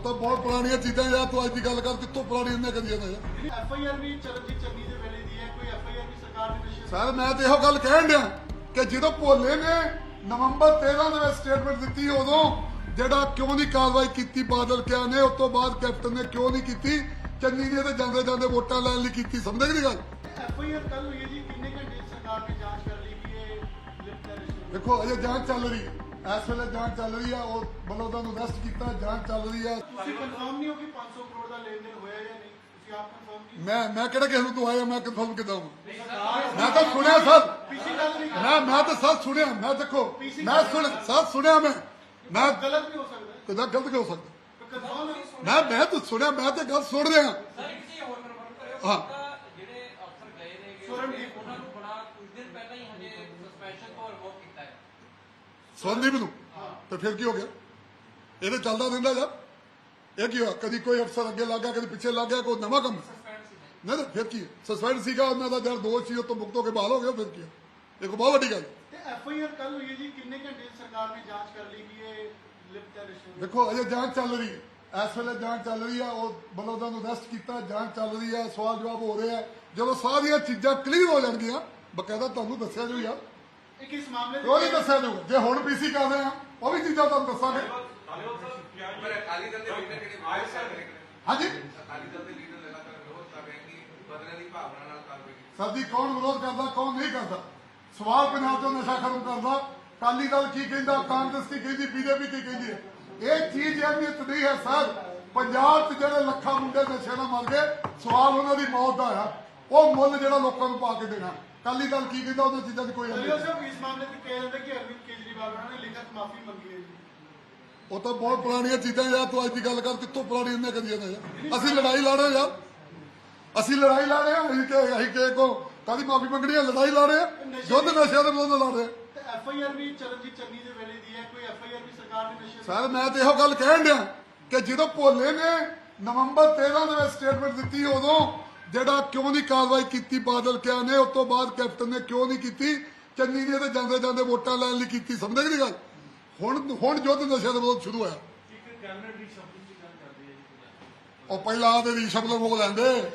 ਉਹ ਤਾਂ ਬਹੁਤ ਪੁਰਾਣੀਆਂ ਚੀਜ਼ਾਂ ਯਾਰ ਤੂੰ ਅੱਜ ਦੀ ਗੱਲ ਕਰ ਕਿੱਥੋਂ ਪੁਰਾਣੀ ਇਹਨੇ ਕਰੀ ਜਾਂਦਾ ਯਾਰ। ਐਫ ਆਈ ਆਰ ਵੀ ਚਰਨਜੀਤ ਚੰਨੀ ਦੇ ਵੇਲੇ ਦੀ ਹੈ ਕੋਈ ਐਫ ਆਈ ਆਰ ਵੀ ਸਰਕਾਰ ਨੇ ਨਸ਼ੇ ਸਰ ਮੈਂ ਤੇ ਇਹੋ ਗੱਲ ਕਹਿਣ ਡਿਆ ਕਿ ਜਦੋਂ ਭੋਲੇ ਨੇ ਨਵੰਬਰ 13 ਦੇ ਵਿੱਚ ਸਟੇਟਮੈਂਟ ਦਿੱਤੀ ਉਦੋਂ ਜਿਹੜਾ ਕਿਉਂ ਨਹੀਂ ਕਾਰਵਾਈ ਕੀਤੀ ਬਾਦਲ ਕਿਆ ਨੇ ਉਸ ਤੋਂ ਬਾਅਦ ਕੈਪਟਨ ਨੇ ਕਿਉਂ ਨਹੀਂ ਕੀਤੀ ਚੰਨੀ ਨੇ ਤੇ ਜਾਂਦੇ ਜਾਂਦੇ ਵੋਟਾਂ ਲੈਣ ਲਈ ਕੀਤੀ ਕਿ ਨਹੀਂ ਗੱਲ? ਐਫ ਆਈ ਆਰ ਕੱਲ ਹੋਈ ਹੈ ਜੀ ਕਿੰਨੇ ਘੰਟੇ ਸਰਕਾਰ ਨੇ ਜਾਂਚ ਕਰ ਲਈ ਕਿ ਇਹ ਲਿਫਟ ਦਾ ਰਿਸ਼ਵਤ ਦੇਖੋ ਅਜੇ ਜਾਂਚ ਚੱਲ ਰਹੀ ਹੈ। ਇਸ ਵੇਲੇ ਜਾਂਚ ਚੱਲ ਰਹੀ ਆ ਉਹ ਵੱਲੋਂ ਉਹਨਾਂ ਨੂੰ ਅਰੈਸਟ ਕੀਤਾ ਜਾਂਚ ਚੱਲ ਰਹੀ ਆ। ਤੁਸੀਂ ਕਨਫਰਮ ਨਹੀਂ ਹੋ ਕਿ 500 ਕਰੋੜ ਦਾ ਲੈਣ ਦੇਣ ਹੋਇਆ ਜਾਂ ਨਹੀਂ? ਤੁਸੀਂ ਆਪ ਕਨਫਰਮ ਨਹੀਂ ਮੈਂ ਮੈਂ ਕਿਹੜਾ ਕਿਸੇ ਨੂੰ ਤੂੰ ਆਇਆ ਮੈਂ ਕਨਫਰਮ ਕਿਦਾਂ ਹਾਂ ਮੈਂ ਤਾਂ ਸੁਣਿਆ ਸਰ। ਪਿੱਛੇ ਗੱਲ ਨਹੀਂ ਮੈਂ ਮੈਂ ਤਾਂ ਸਭ ਸੁਣਿਆ ਮੈਂ ਦੇਖੋ ਮੈਂ ਸੁਣ ਸਭ ਸੁਣਿਆ ਮੈਂ। ਮੈਂ ਗਲਤ ਵੀ ਹੋ ਸਕਦਾ। ਕਿਦਾਂ ਗਲਤ ਕਿਉਂ ਹੋ ਸਕਦਾ? ਮੈਂ ਮੈਂ ਤਾਂ ਸੁਣਿਆ ਮੈਂ ਤੇ ਗੱਲ ਸੁਣ ਰਿਹਾ। ਸਰ ਇੱਕ ਚੀਜ਼ ਹੋਰ ਕਨਫਰਮ ਕਰਿਓ ਹਾਂ। ਤਾਂ ਜਿਹੜੇ ਅਫਸਰ ਗਏ ਨੇਗੇ ਸਵਰਨਦੀਪ। ਉਹਨਾਂ ਨੂੰ ਬੜਾ ਕੁਝ ਦਿਨ ਪਹਿਲਾਂ ਹੀ ਹਜੇ ਸਸਪੈਂਸ਼ਨ ਤੋਂ ਰਿਮੂਵ ਕੀਤਾ ਹੈ। ਸੁਣਦੀ ਮੈਨੂੰ ਤੇ ਫਿਰ ਕੀ ਹੋ ਗਿਆ? ਇਹ ਤਾਂ ਚੱਲਦਾ ਰਹਿੰਦਾ ਯਾਰ ਇਹ ਕੀ ਹੋਇਆ? ਕਦੀ ਕੋਈ ਅਫਸਰ ਅੱਗੇ ਲੱਗ ਗਿਆ ਕਦੀ ਪਿੱਛੇ ਲੱਗ ਗਿਆ ਕੋਈ ਨਵਾਂ ਕੰਮ? ਨਹੀਂ ਨਹੀਂ ਫਿਰ ਕੀ? ਸਸਪੈਂਡ ਸੀਗਾ ਉਹਨਾਂ ਦਾ ਜਿਹੜਾ ਦੋਸ਼ ਸੀ ਉਹ ਤੋਂ ਮੁਕਤ ਹੋ ਕੇ ਬਹਾਲ ਹੋ ਗਿਆ ਫਿਰ ਕੀ? ਇਹ ਬਹੁਤ ਵੱਡੀ ਗੱਲ। ਤੇ ਐਫ ਆਈ ਆਰ ਕੱਲ ਹੋਈ ਹੈ ਜੀ ਕਿੰਨੇ ਘੰਟੇ ਸਰਕਾਰ ਨੇ ਜਾਂਚ ਕਰ ਲਈ ਕਿ ਇਹ ਦੇਖੋ ਅਜੇ ਜਾਂਚ ਚੱਲ ਰਹੀ ਹੈ। ਇਸ ਵੇਲੇ ਜਾਂਚ ਚੱਲ ਰਹੀ ਆ ਉਹ ਉਹਨਾਂ ਨੂੰ ਅਰੈਸਟ ਕੀਤਾ ਜਾਂਚ ਚੱਲ ਰਹੀ ਆ ਸਵਾਲ ਜਵਾਬ ਹੋ ਰਹੇ ਆ ਜਦੋਂ ਸਾਰੀਆਂ ਚੀਜ਼ਾਂ ਕਲੀਅਰ ਹੋ ਜਾਣਗੀਆਂ ਬਕਾਇਦਾ ਤੁਹਾਨੂੰ ਦੱਸਿਆ ਜਾਊ ਯਾਰ ਇਹ ਕਿਸ ਮਾਮਲੇ ਕਿਉਂ ਨਹੀਂ ਦੱਸਿਆ ਜਾਊ ਜੇ ਹੁਣ ਪੀਸੀ ਕਰ ਰਹੇ ਆ ਉਹ ਵੀ ਚੀਜ਼ਾਂ ਤੁਹਾਨੂੰ ਦੱਸਾਂਗੇ। ਪਰ ਅਕਾਲੀ ਦਲ ਦੇ ਲੀਡਰ ਜਿਹੜੇ ਆਏ ਸਰ। ਹਾਂਜੀ। ਅਕਾਲੀ ਦਲ ਦੇ ਲੀਡਰ ਲਗਾਤਾਰ ਵਿਰੋਧ ਕਰ ਰਹੇ ਕਿ ਬਦਲੇ ਦੀ ਭਾਵਨਾ ਨਾਲ ਕਾਰਵਾਈ ਕੀਤੀ ਸਰ ਜੀ ਕੌਣ ਵਿਰੋਧ ਕਰਦਾ ਕੌਣ ਨਹੀਂ ਕਰਦਾ? ਸਵਾਲ ਪੰਜਾਬ ਤੋਂ ਨਸ਼ਾ ਖਤਮ ਕਰਦਾ। ਕਾਲੀ ਦਲ ਕੀ ਕਹਿੰਦਾ ਕਾਂਗਰਸ ਕੀ ਕਹਿੰਦੀ ਬੀਜੇਪੀ ਕੀ ਕਹਿੰਦੀ ਇਹ ਚੀਜ਼ ਅਹਿਮੀਅਤ ਨਹੀਂ ਹੈ ਸਰ। ਪੰਜਾਬ 'ਚ ਜਿਹੜੇ ਲੱਖਾਂ ਮੁੰਡੇ ਨਸ਼ੇ ਨਾਲ ਮਰ ਗਏ ਸਵਾਲ ਉਹਨਾਂ ਦੀ ਮੌਤ ਦਾ ਆ। ਉਹ ਮੁੱਲ ਜਿਹੜਾ ਲੋਕਾਂ ਨੂੰ ਪਾ ਕੇ ਦੇਣਾ। ਕਾਲੀ ਦਲ ਕੀ ਕਹਿੰਦਾ ਉਹਨਾਂ ਚੀਜ਼ਾਂ ਦੀ ਕੋਈ ਨਹੀਂ ਸਾਹਿਬ ਇਸ ਮਾਮਲੇ ਤੇ ਕਿਹਾ ਜਾਂਦਾ ਕਿ ਅਰਵਿੰਦ ਕੇਜਰੀਵਾਲ ਉਹਨਾਂ ਨੇ ਲਿਖਤ ਮਾਫੀ ਮੰਗੀ ਹੈ ਜੀ ਉਹ ਤਾਂ ਬਹੁਤ ਪੁਰਾਣੀਆਂ ਚੀਜ਼ਾਂ ਯਾਰ ਤੂੰ ਅੱਜ ਦੀ ਗੱਲ ਕਰ ਕਿੱਥੋਂ ਪੁਰਾਣੀ ਇਹਨੇ ਕਰੀ ਜਾਂਦਾ ਯਾਰ? ਅਸੀਂ ਲੜਾਈ ਲੜ ਰਹੇ ਯਾਰ। ਅਸੀਂ ਲੜਾਈ ਲੜ ਰਹੇ ਹਾਂ ਅਸੀਂ ਕਿ ਅਸੀਂ ਕਿ ਕੋ ਕਾਦੀ ਮਾਫੀ ਮੰਗਣੀ ਹੈ ਲੜਾਈ ਲੜ ਰਹੇ ਹਾਂ। ਯੁੱਧ ਨਸ਼ਿਆਂ ਦੇ ਵਿਰੁੱਧ ਲੜ ਰਹੇ ਤੇ ਐਫ ਆਈ ਆਰ ਵੀ ਚਰਨਜੀਤ ਚੰਨੀ ਦੇ ਵੇਲੇ ਦੀ ਹੈ ਕੋਈ ਐਫ ਆਈ ਆਰ ਵੀ ਸਰਕਾਰ ਨੇ ਨਸ਼ੇ ਸਰ ਮੈਂ ਤੇ ਇਹੋ ਗੱਲ ਕਹਿਣ ਡਿਆ ਕਿ ਜਦੋਂ ਭੋਲੇ ਨੇ ਨਵੰਬਰ 13 ਦੇ ਵਿੱਚ ਸਟੇਟਮੈਂਟ ਦਿੱਤੀ ਉਦੋਂ ਜਿਹੜਾ ਕਿਉਂ ਨਹੀਂ ਕਾਰਵਾਈ ਕੀਤੀ ਬਾਦਲ ਕਿਆ ਨੇ ਉਸ ਤੋਂ ਬਾਅਦ ਕੈਪਟਨ ਨੇ ਕਿਉਂ ਨਹੀਂ ਕੀਤੀ? ਚੰਨੀ ਨੇ ਤੇ ਜਾਂਦੇ ਜਾਂਦੇ ਵੋਟਾਂ ਲੈਣ ਲਈ ਕੀਤੀ ਸਮਝਦੇ ਕਿ ਨਹੀਂ ਗੱਲ? ਹੁਣ ਹੁਣ ਯੁੱਧ ਨਸ਼ਿਆਂ ਦੇ ਵਿਰੁੱਧ ਸ਼ੁਰੂ ਹੋਇਆ। ਉਹ ਪਹਿਲਾਂ ਤੇ ਰੀਸ਼ਬ ਲੋਕ ਲੈਂਦੇ।